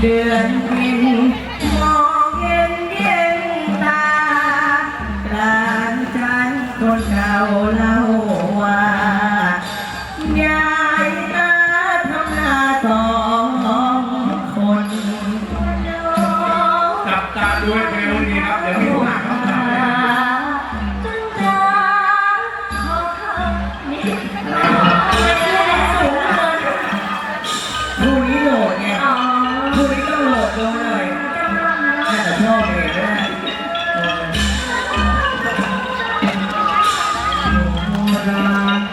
เดือนมิน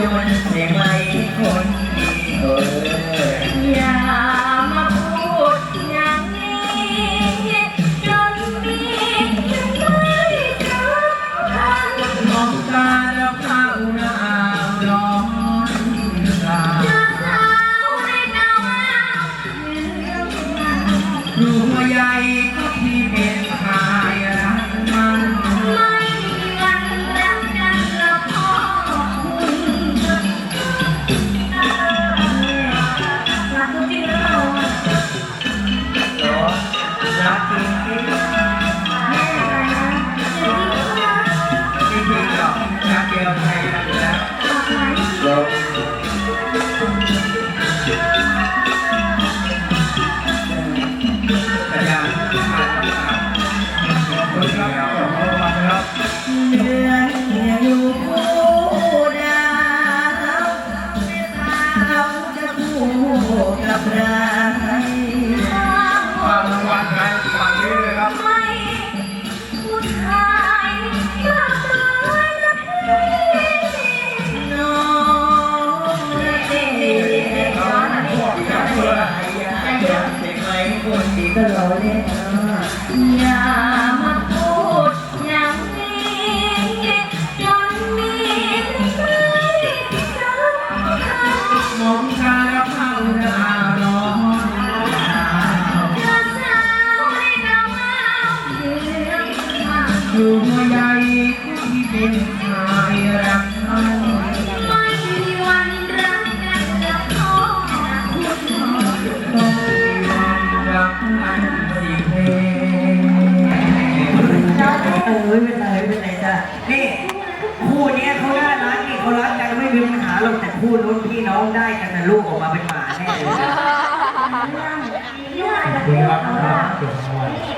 doing, and like Well, ไปฝั่งนี้เลยครับก็รอเล่นอะ อยู่ใดที่เป็นชายรักท่านไม่มีวันรักกันจะพอคุณต้องมีวันรักอันไม่แพ้โอ้ยเป็นไรเป็นไรจ้ะนี่คู่เนี้ยเขาน่ารักนี่เขารักกันไม่มีปัญหาหรอกแต่คู่นู้นพี่น้องได้กันนะลูกออกมาเป็นหมาแน่เลย